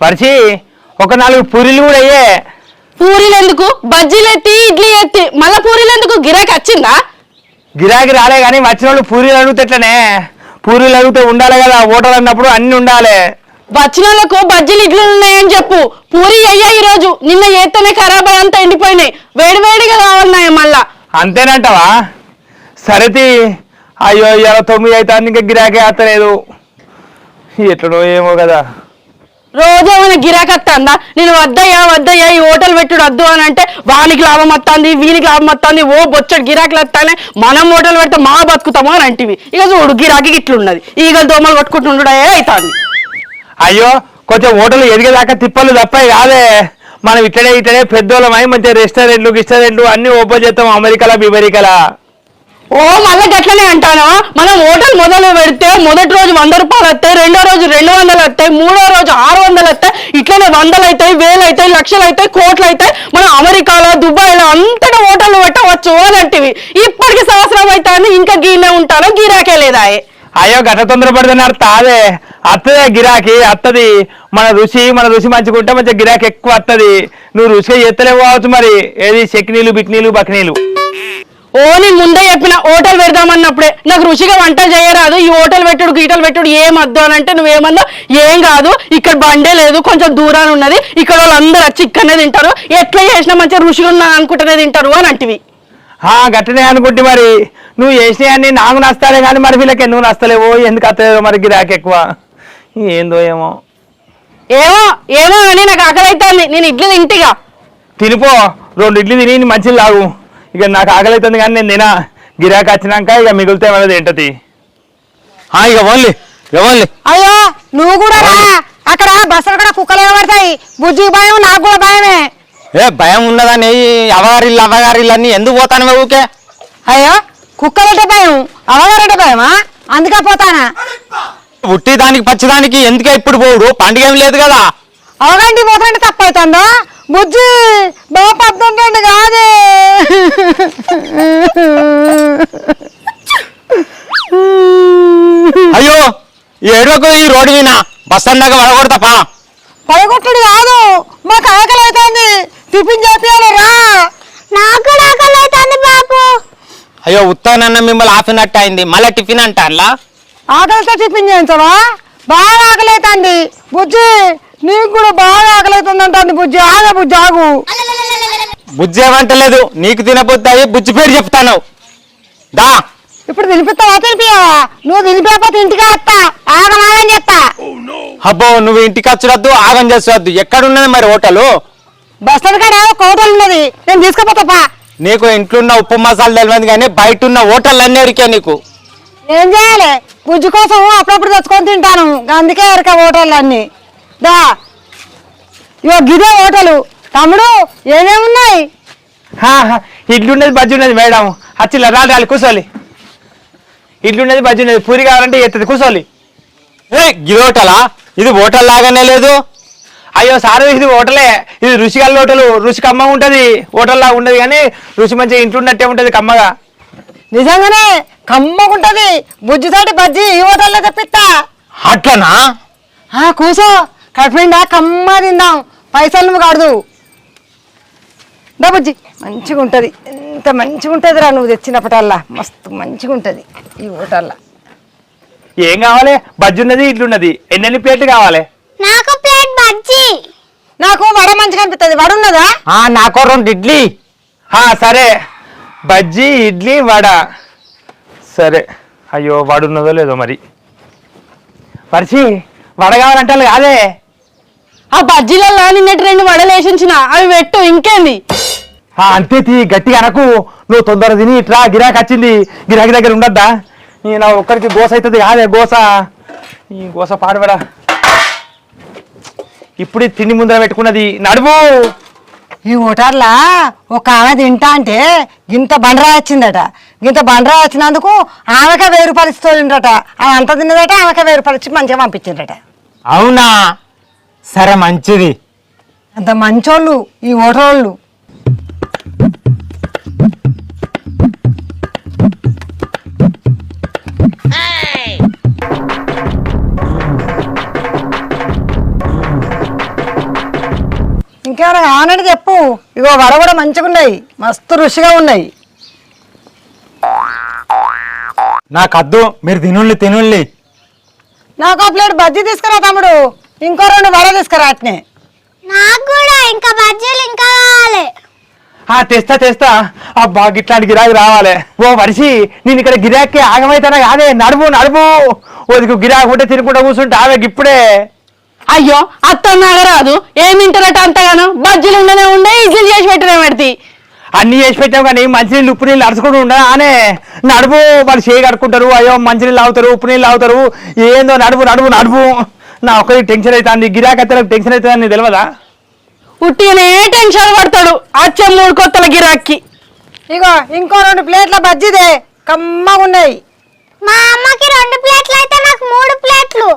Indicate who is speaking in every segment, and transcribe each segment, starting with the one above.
Speaker 1: పరిచి ఒక నాలుగు పూరీలు కూడా అయ్యే.
Speaker 2: పూరీలు ఎందుకు? బజ్జీలు ఎత్తి ఇడ్లీ ఎత్తి మళ్ళా పూరీలు ఎందుకు? గిరాకీ వచ్చిందా?
Speaker 1: గిరాకీ రాలే కానీ వచ్చిన వాళ్ళు పూరీలు అడిగితే ఎట్లనే? పూరీలు అడిగితే ఉండాలి కదా ఓటర్ అన్నప్పుడు అన్ని ఉండాలి.
Speaker 2: వచ్చిన వాళ్ళకు బజ్జీలు ఇడ్లీలు ఉన్నాయని చెప్పు. పూరి అయ్యా ఈ రోజు నిన్న ఏతనే ఖరాబ్ అంతా ఎండిపోయినాయి. వేడి వేడిగా కావాలన్నాయి మళ్ళా.
Speaker 1: అంతేనంటావా? సరేతి అయ్యో ఇలా తొమ్మిది అయితే ఇంకా గిరాకీ ఆస్తలేదు ఎట్లనో ఏమో కదా.
Speaker 2: రోజు ఏమైనా గిరాకీ నేను వద్దయ్యా వద్దయ్యా ఈ హోటల్ పెట్టుడు వద్దు అని అంటే వానికి లాభం వస్తుంది వీనికి లాభం వస్తుంది ఓ బొచ్చడు గిరాకులు వస్తానే మనం హోటల్ పెడితే మా బతుకుతాము అని అంటివి. ఇక చూడు గిరాకీ ఇట్లున్నది. ఈగలు దోమలు కొట్టుకుంటుండే అవుతుంది.
Speaker 1: అయ్యో కొంచెం హోటల్ ఎదిగేదాకా తిప్పలు తప్పే కాదే మనం ఇట్లనే ఇట్లనే పెద్దోళ్ళమై మంచి రెస్టారెంట్లు గిస్టారెంట్లు అన్ని ఓపెన్ చేస్తాం అమెరికాలా బిమెరికాలా
Speaker 2: ఓ మళ్ళీ గట్లనే అంటానా? మనం హోటల్ మొదలు పెడితే మొదటి రోజు వంద రూపాయలు వస్తాయి రెండో రోజు రెండు వందలు వస్తాయి మూడో రోజు ఆరు వందలు వస్తాయి ఇట్లనే వందలు అవుతాయి వేలు అవుతాయి లక్షలు అవుతాయి కోట్లు అవుతాయి. మనం అమెరికాలో దుబాయ్లో అంతటా హోటల్ పెట్టవచ్చు అలాంటివి ఇప్పటికి సంవత్సరం అవుతుంది ఇంకా గీనే ఉంటాను గిరాకే లేదా
Speaker 1: అయ్యో గత తొందరపడుతున్నారు తాదే అత్తదే గిరాకీ అత్తది. మన రుచి మన రుచి మంచిగుంటే మంచిగా గిరాకీ ఎక్కువ అత్తది. నువ్వు రుచిగా ఎత్తలేవు కావచ్చు మరి. ఏది? చెక్నీలు బిక్నీలు బక్నీలు.
Speaker 2: ఓ నేను ముందే చెప్పిన హోటల్ పెడదామన్నప్పుడే నాకు రుచిగా వంటలు చేయరాదు ఈ హోటల్ పెట్టుడు గీటలు పెట్టుడు ఏం వద్దు అని అంటే నువ్వేమన్నా ఏం కాదు ఇక్కడ బండే లేదు కొంచెం దూరాన్ని ఉన్నది ఇక్కడ వాళ్ళందరూ వచ్చి ఇక్కడనే తింటారు ఎట్లా చేసినా మంచిగా రుచిగా ఉన్నా అనుకుంటేనే తింటారు అని అంటివి.
Speaker 1: ఆ గట్టనే అనుకుంటే మరి. నువ్వు చేసినవన్నీ నాకు నస్తాలే కానీ మరి వీళ్ళకి నువ్వు నస్తలేవో ఎందుకు అత్తలేదో మరి గిరాకీ ఎక్కువ. ఏందో ఏమో.
Speaker 2: ఏమో ఏమో అని నాకు ఆకలి అవుతుంది నేను ఇడ్లీ తింటిగా.
Speaker 1: తినిపో రెండు ఇడ్లీ తిని మంచిది లాగు. ఇక నాకు ఆకలి అవుతుంది కానీ నేను తినా. గిరాకీ వచ్చినాక ఇక మిగిలితే మనది ఏంటది
Speaker 3: ఇక ఓన్లీ ఓన్లీ
Speaker 4: అయ్యో నువ్వు కూడా రా. అక్కడ బస్సులు కూడా కుక్కలు కనబడతాయి బుజ్జికి భయం నాకు కూడా భయమే.
Speaker 3: ఏ భయం ఉన్నదని అవగారిల్లు అవగారిల్లు అన్ని? ఎందుకు పోతాను ఊకే
Speaker 4: అయ్యో కుక్కలంటే భయం. అవగారంటే భయమా? అందుకే పోతానా?
Speaker 3: ఉట్టి దానికి పచ్చిదానికి ఎందుకే ఇప్పుడు పోడు పండుగ ఏం లేదు కదా.
Speaker 4: అవగంటి పోతాంటే తప్పు అవుతుందో బుజ్జి బాగా పద్దుంటండి కాదే.
Speaker 3: అయ్యో ఈ ఏడువకు ఈ రోడ్డు మీద బస్ అన్నాక వడగొడతా పా.
Speaker 4: పడగొట్టుడు కాదు. మాకు ఆకలి అవుతుంది టిఫిన్ చేపియాలి రా. నాకు ఆకలి అవుతుంది బాపు.
Speaker 3: అయ్యో ఉత్తానన్న మిమ్మల్ని ఆపినట్టు అయింది. మళ్ళీ టిఫిన్ అంటాన్లా
Speaker 4: ఆకలితో టిఫిన్ చేయించవా? బాగా ఆకలి అవుతుంది బుజ్జి నీకు కూడా బాగా ఆకలి అవుతుంది అంటుంది బుజ్జి. ఆగే బుజ్జి ఆగు.
Speaker 3: బుజ్జి ఏమంటలేదు. నీకు తినబోద్దాయి బుజ్జి పేరు చెప్తాను. దా.
Speaker 4: ఇప్పుడు తినిపిస్తావా? తినిపియావా నువ్వు తినిపించకపోతే ఇంటికి వస్తా. ఆగమాగని చెప్తా.
Speaker 3: అబ్బో నువ్వు ఇంటికి వచ్చరద్దు ఆగం చేసొద్దు ఎక్కడున్నది మరి హోటలు?
Speaker 4: బస్ స్టాండ్ కాడ కోటలు ఉన్నది. నేను తీసుకుపోతాపా
Speaker 3: నీకు ఇంట్లోన్న ఉప్పు మసాలా తెలియదు కానీ బయట ఉన్న హోటల్ అన్నీ ఎరికే నీకు.
Speaker 4: ఏం చేయాలి? బుజ్జి కోసం అప్పుడప్పుడు తెచ్చుకొని తింటాను. అందుకే ఎరక హోటళ్ళు అన్ని దా. ఇగో గిదే హోటలు. తమ్ముడు ఏమేమి ఉన్నాయి?
Speaker 1: హా, హా, ఇడ్లీ ఉన్నది బజ్జి ఉన్నది మేడం వచ్చిల్ల రాలి రాలి కూర్చోలి ఇడ్లీ ఉన్నది బజ్జి ఉన్నది పూరి కావాలంటే ఎత్తది కూర్చోలి
Speaker 3: ఏ గిది హోటలా? ఇది హోటల్ లాగానే లేదు.
Speaker 1: అయ్యో సార్ ఇది హోటలే. ఇది రుచి గల హోటలు. రుచి కమ్మగా ఉంటది హోటల్ లాగా ఉండదు కానీ రుచి మంచిగా ఇంట్లో ఉన్నట్టే ఉంటది కమ్మగా.
Speaker 4: నిజంగానే కమ్మగుంటది బుజ్జితోటి బజ్జి ఈ హోటల్లో తెప్పిస్తా.
Speaker 3: అట్లనా?
Speaker 4: కూసో. కడుపునిండా కమ్మ తిందాం. పైసలు నువ్వు కాదు దా బుజ్జి. మంచిగా ఉంటుంది ఎంత మంచిగా ఉంటుంది రా నువ్వు తెచ్చినప్పటల్లా మస్తు మంచిగా ఉంటుంది ఈ హోటల్లో.
Speaker 1: ఏం కావాలి? బజ్జి ఉన్నది ఇడ్లీ ఉన్నది ఎన్నెన్ని ప్లేట్లు కావాలి?
Speaker 4: నాకు ప్లేట్ బజ్జి. నాకు వడ మంచిగా అనిపిస్తుంది వడ ఉన్నదా
Speaker 3: ఆ నాకో రెండు ఇడ్లీ.
Speaker 1: హా, సరే. బజ్జీ ఇడ్లీ వడ. సరే. అయ్యో వడ ఉన్నదో లేదో మరి. పరిచి వడ కావాలంటే కాదే.
Speaker 2: ఆ బజ్జీలలో నిన్నటి రెండు వడలు వేసించిన అవి పెట్టు ఇంకేంది?
Speaker 1: ఆ, అంతే తీ గట్టిగా అనకు. నువ్వు తొందర తిని ఇట్లా గిరాకీ వచ్చింది. గిరాకీ దగ్గర ఉండద్దా? నీ నా ఒక్కరికి గోస అవుతుంది కాదే గోస. ఈ గోస పాడబడా ఇప్పుడు తిండి ముందర పెట్టుకున్నది. నడువు
Speaker 4: ఈ హోటల్లా ఒక ఆమె తింటా అంటే గింత బండరా వచ్చిందట. గింత బండరా వచ్చినందుకు ఆమెకే వెయ్యి రూపాయలు ఇస్తుందట ఆమె అంత తిన్నదట ఆమెకే వెయ్యి రూపాయలు ఇచ్చి మంచిగా పంపించిందట.
Speaker 3: అవునా? సరే మంచిది.
Speaker 4: అంత మంచోళ్ళు ఈ హోటళ్ళు ఇంకేమైనా కావాలంటే చెప్పు. ఇగో వడ కూడా మంచిగా ఉన్నాయి. మస్తు రుచిగా ఉన్నాయి.
Speaker 3: నాకు అద్దు మీరు తినుల్లి తినుల్లి
Speaker 4: నాకు ఒక ప్లేట్ బజ్జీ తీసుకురా తమ్ముడు. ఇంకో రెండు వడ తీసుకురా అట్నే.
Speaker 5: నాకు కూడా ఇంకా బజ్జీలు ఇంకా కావాలి.
Speaker 1: ఆ తెస్తా తెస్తా. అబ్బా ఇట్లాంటి గిరాకీ రావాలి. ఓ మనిషి నేను ఇక్కడ గిరాకీ ఆగమైతానా కాదే. నడుపు నడుపు ఓదికు గిరాకు ఉంటే తినుకుంటా కూర్చుంటే ఆమె ఇప్పుడే
Speaker 2: అయ్యో అత్త నాగరాదు ఏం తింటారట అంతగానో? బజ్జీలు ఉండనే ఉండే ఇడ్లీలు చేసి పెట్టిన పెడితే
Speaker 1: అన్ని చేసి పెట్టాం కానీ మంచినీళ్ళు ఉప్పు నీళ్ళు అరుచుకుంటూ ఉండదా అనే నడుపు వాళ్ళు చేయి కడుక్కుంటారు. అయ్యో మంచినీళ్ళు తాగుతారు ఉప్పు నీళ్ళు తాగుతారు. ఏందో నడుపు నడుపు నడుపు నా ఒక్కరికి టెన్షన్ అవుతుంది గిరాకీ అయితే నాకు టెన్షన్ అవుతుంది నీకు తెలియదా
Speaker 2: ఉట్టిగానే టెన్షన్ పడతాడు? అచ్చే మూడు కొత్తల గిరాక్కి
Speaker 4: ఇగో ఇంకో రెండు ప్లేట్ల బజ్జీదే. కమ్మగా ఉన్నాయి.
Speaker 5: మా అమ్మకి రెండు ప్లేట్లు అయితే నాకు మూడు ప్లేట్లు.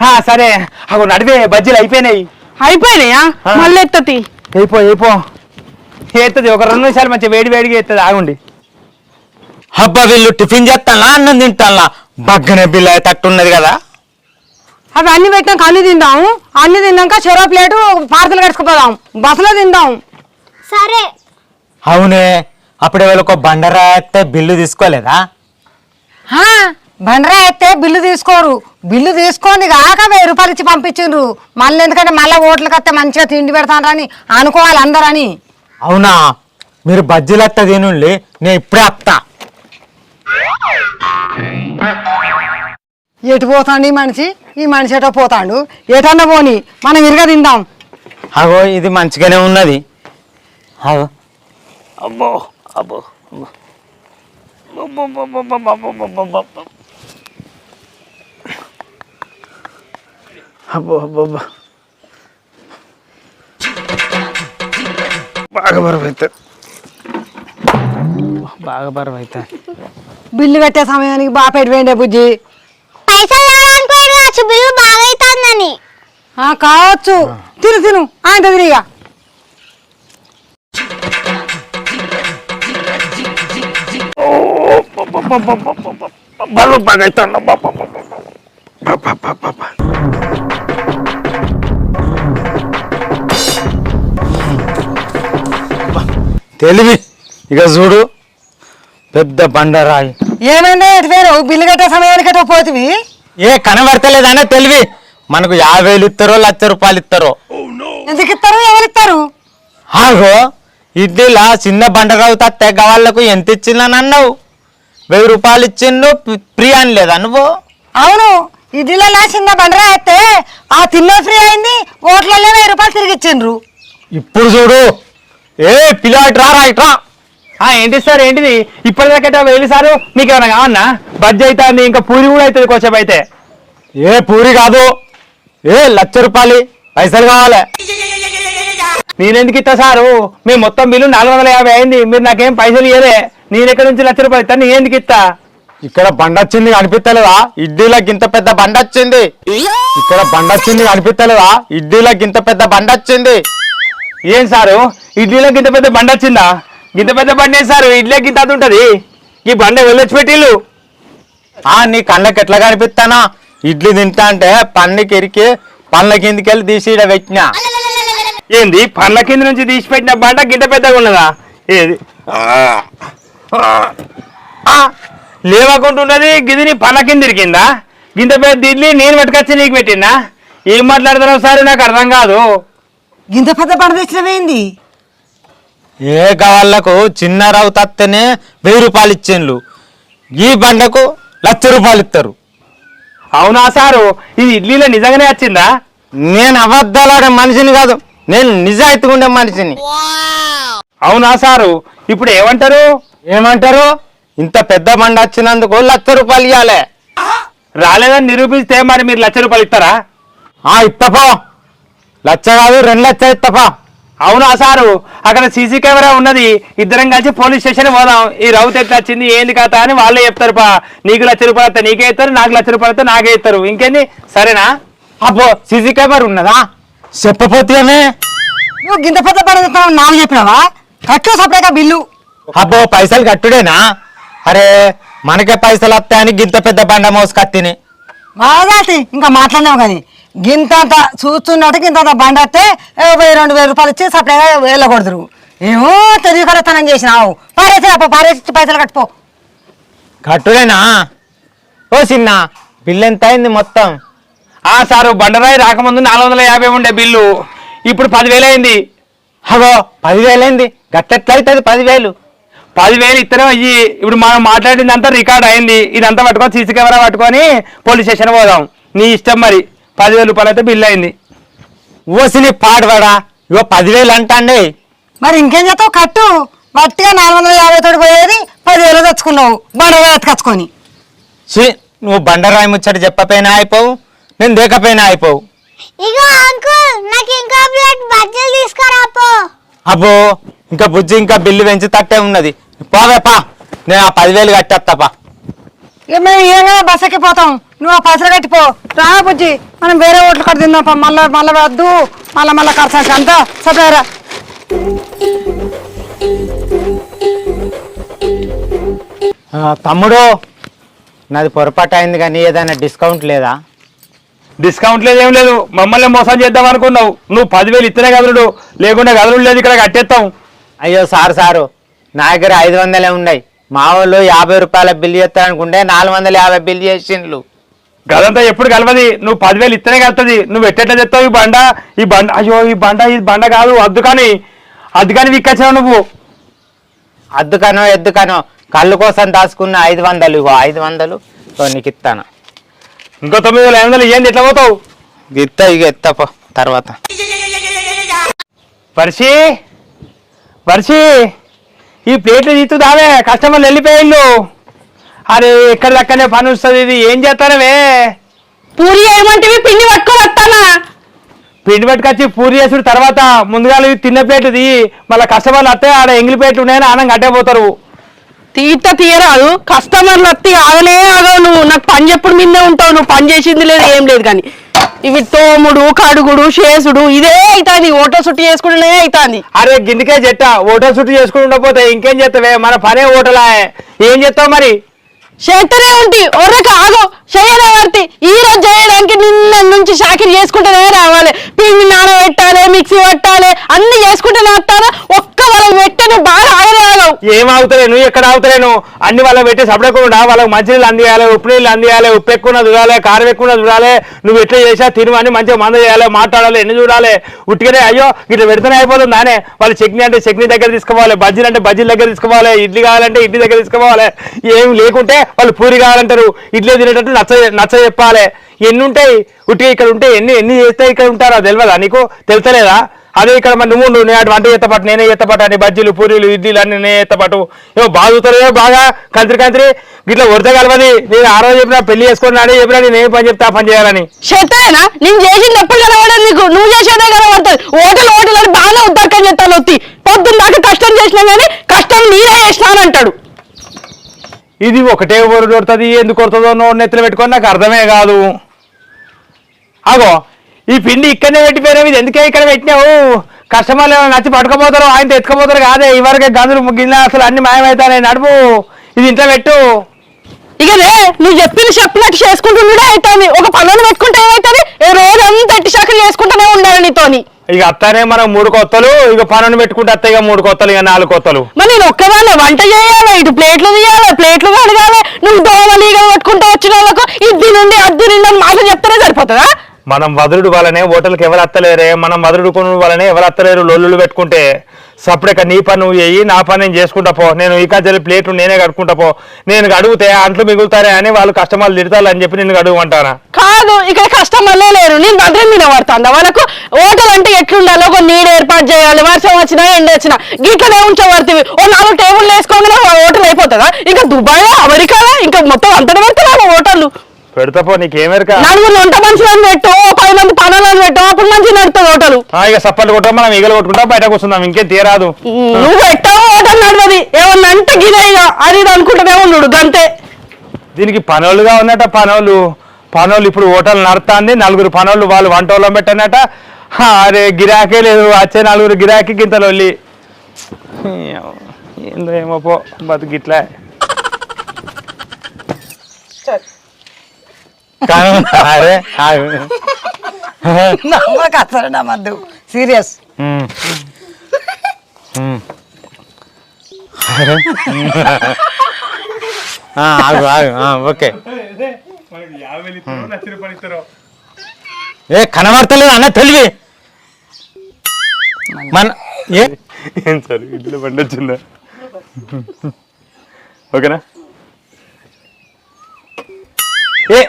Speaker 1: ఆ, సరే. అగో నడివే బజ్జీలు అయిపోయినాయి.
Speaker 2: అయిపోయినాయా?
Speaker 1: ఆ.
Speaker 2: మళ్ళీ ఎత్తతి.
Speaker 1: అయిపో అయిపో. ఎత్తది ఒక రెండు నిమిషాలు మంచి వేడి వేడిగా ఎత్తది ఆగుండి.
Speaker 3: అబ్బా వీళ్ళు టిఫిన్ చేస్తానా అన్నం తింటానా బగ్గనే బిల్ల తట్టున్నది కదా.
Speaker 4: అవి అన్ని పెట్టినాక అన్ని తిందాం అన్ని తిన్నాక చెరో ప్లేటు పార్సల్ కట్టుకుపోదాం బస్సులో తిందాం
Speaker 5: సరే.
Speaker 3: అవునే అప్పుడు వీళ్ళు ఒక బండరా ఎత్తే బిల్లు తీసుకోలేదా?
Speaker 4: హా, బండరా అయితే బిల్లు తీసుకోరు. బిల్లు తీసుకొని కాక వెయ్యి రూపాయలు ఇచ్చి పంపించిండ్రు. మళ్ళీ ఎందుకంటే మళ్ళీ ఓట్లకి వస్తే మంచిగా తిండి పెడతానని అనుకోవాలి అందరని.
Speaker 3: అవునా? మీరు బజ్జీలు అత్త తినుండి నేను ఇప్పుడే అత్తా.
Speaker 4: ఎటు పోతాండు ఈ మనిషి? ఈ మనిషి ఎటో పోతాడు? ఎటన్నా పోని మనం ఇరుగా తిందాం.
Speaker 3: అగో ఇది మంచిగానే ఉన్నది. అగో.
Speaker 1: అబ్బో అబ్బో. అబ్బో అబ్బో అబ్బో. బాగా బరువు అవుతుంది బాగా బరువు అవుతుంది
Speaker 4: బిల్లు కట్టే సమయానికి బాగా పెట్టిపోయిండే బుజ్జి.
Speaker 5: పైసలు లేవడానికి పోయాడు కావచ్చు బిల్లు బాగా అవుతుందని
Speaker 4: ఆ, కావచ్చు. తిను తిను. ఆయన తిరిగా
Speaker 1: బరువు బాగా అవుతుంది
Speaker 3: తెలివి. ఇక చూడు పెద్ద బండరాయి.
Speaker 4: ఏమైంది? బిల్లు కట్టే సమయానికి పోతివి?
Speaker 3: ఏ కనబడతలేదనే తెలివి. మనకు యాభై వేలు ఇస్తారో లక్ష రూపాయలు ఇస్తారో
Speaker 4: ఎందుకు ఇస్తారు ఎవరు ఇస్తారు
Speaker 3: ఆగో ఇడ్లీలా చిన్న బండరావు తత్తే గవాళ్ళకు ఎంత ఇచ్చిందని అన్నావు? వెయ్యి రూపాయలు ఇచ్చిండు ఫ్రీ అని లేదా నువ్వు?
Speaker 4: అవును ఇడ్లీలో చిన్న బండరా అయితే ఆ తిన్న ఫ్రీ అయింది ఓట్లలో వెయ్యి రూపాయలు తిరిగి ఇచ్చిండ్రు.
Speaker 3: ఇప్పుడు చూడు ఏ పిల్లాడు రారా ఇట్రా
Speaker 1: ఆ, ఏంటి సార్ ఏంటిది? ఇప్పటిదాకా వెళ్ళి సారు? మీకు ఏమైనా కావన్నా బజ్జీ అవుతుంది ఇంకా పూరి కూడా అవుతుంది కొంచెం అయితే.
Speaker 3: ఏ పూరి కాదు. ఏ లక్ష రూపాయలు. పైసలు కావాలి.
Speaker 1: నేనెందుకు ఇస్తా సారు? మీ మొత్తం బిల్లు నాలుగు వందల యాభై అయింది. మీరు నాకేం పైసలు ఇయ్యలే నేను ఎక్కడి నుంచి లక్ష రూపాయలు ఇస్తాను నేను ఎందుకు ఇస్తా?
Speaker 3: ఇక్కడ బండ వచ్చింది కనిపిస్తలేదా? ఇడ్లీలకు ఇంత పెద్ద బండ వచ్చింది. ఇక్కడ బండ వచ్చింది కనిపిస్తలేదా? ఇడ్లీలకు ఇంత పెద్ద బండ వచ్చింది.
Speaker 1: ఏం సారు? ఇడ్లీలో గింత పెద్ద బండ వచ్చిందా? గింత పెద్ద బండి ఏం ఇడ్లీ గింత అది ఉంటది. ఈ బండ వెళ్ళొచ్చి పెట్టిల్లు
Speaker 3: ఆ నీ కళ్ళకి ఎట్లా కనిపిస్తానా? ఇడ్లీ తింటా అంటే పన్నుకి ఎరికి పళ్ళ కిందికి వెళ్ళి తీసి ఈడ పెట్టినా.
Speaker 1: ఏంది? పండ్ల కింద నుంచి తీసి పెట్టిన బండ గింత పెద్దగా ఉన్నదా? ఏది? ఆ, లేవకుంటున్నది గిదిని పండ్ల కింద ఇరికిందా గింత పెద్ద ఇడ్లీ నేను పట్టుకొచ్చి నీకు పెట్టినా? ఏం మాట్లాడుతున్నావు సార్? నాకు అర్థం కాదు.
Speaker 4: ఇంత పెద్ద బండ తెచ్చినవేంది?
Speaker 3: ఏ గవాళ్ళకు చిన్న తత్తనే వెయ్యి రూపాయలు ఇచ్చిండ్లు. ఈ బండకు లక్ష రూపాయలు ఇస్తారు
Speaker 1: అవునా సారు? ఇది ఇడ్లీలో నిజంగానే వచ్చిందా?
Speaker 3: నేను అబద్ధాలాడే మనిషిని కాదు. నేను నిజాయితీగా ఉండే మనిషిని.
Speaker 1: అవునా సారు? ఇప్పుడు ఏమంటారు?
Speaker 3: ఏమంటారు? ఇంత పెద్ద బండ వచ్చినందుకు లక్ష రూపాయలు ఇవ్వాలి
Speaker 1: రాలేదని నిరూపిస్తే మరి మీరు లక్ష రూపాయలు ఇస్తారా
Speaker 3: ఆ ఇత్తపో. లక్ష కాదు రెండు లక్షలు ఇత్తపో.
Speaker 1: అవునా సారు? అక్కడ సీసీ కెమెరా ఉన్నది. ఇద్దరం కలిసి పోలీస్ స్టేషన్ పోదాం. ఈ రౌత్ ఎట్లా వచ్చింది ఏంది కథ అని వాళ్ళే చెప్తారు పా. నీకు లక్ష రూపాయలు వస్తే నీకే ఇస్తారు నాకు లక్ష రూపాయలు వస్తే నాకే ఇస్తారు. ఇంకేంది? సరేనా?
Speaker 3: అబ్బో సీసీ కెమెరా ఉన్నదా? చెప్పపోతేనే.
Speaker 4: నువ్వు గింత పెద్ద నాకు చెప్పినావా? కట్టు సపరేగా బిల్లు.
Speaker 3: అబ్బో పైసలు కట్టుడేనా? అరే మనకే పైసలు వస్తాయని గింత పెద్ద బండ మోసుకత్తిని.
Speaker 4: ఇంకా మాట్లాడినావు కానీ. గింత చూస్తున్నట్టు గింత బండి వస్తే వెయ్యి రెండు వేల రూపాయలు ఇచ్చి సపరేట్గా వెళ్ళకూడదు ఏమో తెలియకరతనం చేసినావు. పారేసి అప్ప పారేసి పైసలు కట్టుకో.
Speaker 3: కట్టులేనా ఓ చిన్న బిల్లు ఎంత అయింది మొత్తం?
Speaker 1: ఆ సారు బండరాయి రాకముందు నాలుగు వందల యాభై ఉండే బిల్లు. ఇప్పుడు పదివేలు అయింది.
Speaker 3: అగో పదివేలు అయింది. గట్టెట్లా అవుతుంది పదివేలు?
Speaker 1: పదివేలు ఇత్తనం అయ్యి ఇప్పుడు మనం మాట్లాడిందంతా రికార్డ్ అయింది. ఇదంతా పట్టుకొని సీసీ కెమెరా పట్టుకొని పోలీస్ స్టేషన్ పోదాం. నీ ఇష్టం మరి. పదివేల రూపాయలు అయితే బిల్లు అయింది.
Speaker 3: ఓసిని పాడవాడా ఇగో పదివేలు అంటాండి.
Speaker 4: మరి ఇంకేం చేస్తావు? కట్టు. వట్టిగా నాలుగు వందల యాభై తోటి పోయేది పదివేలు తెచ్చుకున్నావు. బండ ఎత్తుకొచ్చుకొని
Speaker 3: ఛీ, నువ్వు బండరాయి ముచ్చట చెప్పపోయినా అయిపోవు. నేను దేకపోయినా అయిపోవు.
Speaker 5: ఇగో అంకుల్ నాకు ఇంకా ప్లేట్ బజ్జీలు తీసుకురా పో.
Speaker 3: అబ్బో ఇంకా బుజ్జి ఇంకా బిల్లు పెంచి తట్టే ఉన్నది. పోవే పా. నేను ఆ పదివేలు కట్టేస్తాపా
Speaker 4: ఇక మేము ఏంగా బస్ ఎక్కిపోతాం. నువ్వు ఆ పైసలు కట్టిపో. రా బుజ్జి. మనం వేరే ఓట్లు కట్టి తిందాం పా. మళ్ళా మళ్ళా వద్దు. మళ్ళా మళ్ళా ఖర్చు అంతా. సపరేరా
Speaker 3: ఆ, తమ్ముడు నాది పొరపాటు అయింది కానీ ఏదైనా డిస్కౌంట్ లేదా?
Speaker 1: డిస్కౌంట్ లేదు ఏం లేదు. మమ్మల్ని మోసం చేద్దాం అనుకున్నావు. నువ్వు పదివేలు ఇత్తనే కదలుడు లేకుంటే కదలుడు లేదు ఇక్కడ కట్టేస్తాం.
Speaker 3: అయ్యో సారు సారు. నా దగ్గర ఐదు వందలే ఉన్నాయి. మా వాళ్ళు యాభై రూపాయల బిల్లు చేస్తా అనుకుంటే నాలుగు వందల యాభై బిల్లు చేసిండ్లు.
Speaker 1: గదంతా ఎప్పుడు కలవది? నువ్వు పదివేలు ఇత్తనే కలుతుంది నువ్వు ఎట్టెట్లా చెప్తావు ఈ బండ? ఈ బండ అయ్యో ఈ బండ ఈ బండ కాదు అద్దు కానీ అద్దు కానీ విక్కచ్చావు నువ్వు.
Speaker 3: అద్దుకనో ఎద్దుకనో కళ్ళు కోసం దాచుకున్న ఐదు వందలు ఇగో ఐదు వందలు నీకు ఇస్తాను
Speaker 1: ఇంకో తొమ్మిది వేల ఐదు వందలు ఏంది ఎట్లా పోతావు?
Speaker 3: ఇత్త ఇక ఎత్తపో తర్వాత.
Speaker 1: వర్షి వర్షి. ఈ ప్లేట్లు తీస్తుదావే కస్టమర్లు వెళ్ళిపోయిళ్ళు అరే ఎక్కడ దక్కనే పని వస్తుంది ఇది? ఏం చేస్తానవే?
Speaker 2: పూరి ఏమంటివి? పిండి పట్టుకొని వస్తానా
Speaker 1: పిండి పట్టుకొచ్చి పూరి చేసుడు తర్వాత ముందుగా తిన్న ప్లేట్ తీ. మళ్ళీ కస్టమర్లు వస్తే ఆడ ఎంగిలి ప్లేట్లు ఉన్నాయని ఆనం కట్టేపోతారు
Speaker 2: తీట తీయరాదు. కస్టమర్లు వస్తే ఆగనే ఆగవు నువ్వు. నాకు పని చెప్పుడు మీదే ఉంటావు. నువ్వు పని చేసింది లేదు ఏం లేదు కానీ. ఇవి తోముడు కడుగుడు చేసుడు ఇదే అవుతుంది ఓటో సుట్టి చేసుకుంటూనే అవుతుంది
Speaker 1: అరే గిందికే చెట్ట ఓటో చుట్టూ చేసుకుని ఉండకపోతే ఇంకేం చేస్తావే? మన పనే ఓటలా ఏం చేస్తావు మరి?
Speaker 2: చేస్తూనే ఉంటి. ఒర్రక ఆగు. చేయలే ఈ రోజు చేయడానికి నిన్న నుంచి షాకిరి చేసుకుంటూనే రావాలి. పిండి నానబెట్టాలి మిక్సీ పట్టాలి అన్ని చేసుకుంటూనే వస్తాను ఒక్క వాళ్ళకి పెట్టను బాగా ఆగనే
Speaker 1: ఏం ఆగుతలే నువ్వు ఎక్కడ ఆగుతలేను? అన్ని వాళ్ళకి పెట్టి సపడకుండా వాళ్ళకి మంచి నీళ్ళు అందియాలి ఉప్పు నీళ్ళు అందియాలి ఉప్పు ఎక్కువ చూడాలి కారం ఎక్కువ చూడాలి నువ్వు ఎట్లా చేసా తిను అని మంచిగా మంద చేయాలి మాట్లాడాలి ఎన్ని చూడాలి? ఉట్టిగానే అయ్యో ఇట్లా పెడితేనే అయిపోతుంది నానే. వాళ్ళు చట్నీ అంటే చట్నీ దగ్గర తీసుకోవాలి బజ్జీలు అంటే బజ్జీల దగ్గర తీసుకోవాలి ఇడ్లీ కావాలంటే ఇడ్లీ దగ్గర తీసుకోవాలి. ఏం లేకుంటే వాళ్ళు పూరి కావాలంటారు ఇడ్లీ తినేటట్టు నచ్చ నచ్చ చెప్పాలి. ఎన్ని ఉంటాయి ఉట్టి ఇక్కడ ఉంటే ఎన్ని ఎన్ని చేస్తే ఇక్కడ ఉంటారో తెలియదా నీకు? తెలుసలేదా అదే ఇక్కడ మరి నువ్వు నువ్వు నేను వంట ఎత్తపాటు నేనే ఎత్తపాటు అని బజ్జీలు పూరీలు ఇడ్లీలు అన్ని నేనే ఎత్తపాటు ఏమో బాగుతారో బాగా. కంత్రి కంత్రి. గిట్లా వరద కలవది నేను ఆ రోజు చెప్పినా పెళ్ళి చేసుకుని అని చెప్పినా నేను ఏం పని చెప్తా పని చేయాలని.
Speaker 2: చేస్తానేనా నేను చేసింది ఎప్పుడు కనబడదు నీకు. నువ్వు చేసేదే కనబడుతుంది. ఓటలు ఓటలు అని బాగానే ఉద్దరకం చెప్తాను వచ్చి పొద్దున్న దాకా కష్టం చేసినా కానీ కష్టం నేనే చేసినానంటాడు
Speaker 1: ఇది ఒకటే ఊరు దొరుకుతుంది ఎందుకు కొడుతుందో నోడు నెత్తులు పెట్టుకొని నాకు అర్థమే కాదు. అగో ఈ పిండి ఇక్కడనే పెట్టిపోయినావు ఇది ఎందుకే ఇక్కడ పెట్టినావు? కస్టమర్లు ఏమైనా నచ్చి పట్టుకపోతారు ఆయన ఎత్తుకపోతారు కాదే ఇవరకే గందులు గిన్నె అసలు అన్ని మాయమవుతాయి నడుపు. ఇది ఇంట్లో పెట్టు.
Speaker 2: ఇకనే నువ్వు చెప్పిన చెప్పినట్టు చేసుకుంటుండే అవుతుంది ఒక పనులు పెట్టుకుంటే ఏమవుతుంది ఏ రోజంతా ఎట్టి శాఖలు చేసుకుంటూనే ఉండాలి నీతోని.
Speaker 1: ఇక అత్తనే మనం మూడు కొత్తలు ఇక పనులు పెట్టుకుంటే అత్తాయి ఇక మూడు కొత్తలు ఇక నాలుగు కొత్తలు.
Speaker 2: మరి నేను ఒక్కదాన్నే వంట చేయాలి? ఇటు ప్లేట్లు తీయాలి? ప్లేట్లు కడగాలి? నువ్వు దోమలు ఈగలు పట్టుకుంటూ వచ్చిన వాళ్ళకు ఇది నుండి అద్దు నుండి మాటలు చెప్తానే సరిపోతుందా?
Speaker 1: మనం వదులుడు వల్లనే హోటల్కి ఎవరు అత్తలేరే? మనం వదులుడు కొనుడు వల్లనే ఎవరు అత్తలేరు? లొల్లులు పెట్టుకుంటే సపరేట్గా నీ పని నువ్వు చెయ్యి నా పని నేను చేసుకుంటా పో. నేను ఈ కాజలు ప్లేట్లు నేనే కడుక్కుంటా పో. నేను అడిగితే అంట్లు మిగులుతారే అని వాళ్ళు కస్టమర్లు తిడతారు అని చెప్పి నేను అడుగుమంటానా?
Speaker 2: కాదు ఇక్కడ కస్టమర్లే లేరు. నేను భద్రం మీద పడుతుందా? వాళ్ళకు హోటల్ అంటే ఎట్లుండాలి? ఒక నీడ ఏర్పాటు చేయాలి. వర్షం వచ్చినా ఎండ వచ్చినా. గిట్లనే ఉంచబడుతుంది ఓ నాలుగు టేబుల్ వేసుకోగానే హోటల్ అయిపోతుందా ఇంకా దుబాయ్ అమెరికాలో ఇంకా మొత్తం అంతటి పెడుతున్నారు హోటల్
Speaker 1: పెడతా పో నీకేమెరక?
Speaker 2: నలుగురు వంట మనుషులను పెట్టు? ఓ పది మంది పనులను పెట్టు. అప్పుడు నడుతుంది హోటల్.
Speaker 1: ఇక సప్పట్లు కొట్టాం మనం ఈగలు కొట్టుకుంటాం బయట కూర్చుందాం ఇంకేం తీరాదు
Speaker 2: నువ్వు పెట్టావు హోటల్ నడవది. ఏమన్నా అంటే గిదే ఇక. అది ఇది అనుకుంటూనే
Speaker 1: దీనికి పనోళ్ళుగా ఉన్నట పనోళ్ళు. పనోళ్ళు ఇప్పుడు హోటల్ నడుతుంది నలుగురు పనోళ్ళు వాళ్ళు వంట వాళ్ళం పెట్టనట అరే గిరాకే లేదు వచ్చే నలుగురు గిరాకీ గింతలు వెళ్ళి ఏందో ఏమో పో బతుకిట్లా
Speaker 3: అరే.
Speaker 4: నమ్మకు అసలు నమ్మద్దు సీరియస్.
Speaker 3: ఆగు ఆగు ఆ, ఓకే. ఏ కనబడతలేదు అన్న తెలివి. మన ఏ?
Speaker 1: సార్ ఇడ్లీ బండి వచ్చిందా ఓకేనా? ఏ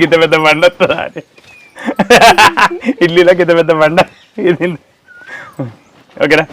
Speaker 1: గిత పెద్ద బండ వస్తుందా ఇడ్లీలో గిత పెద్ద బండ. ఓకేనా?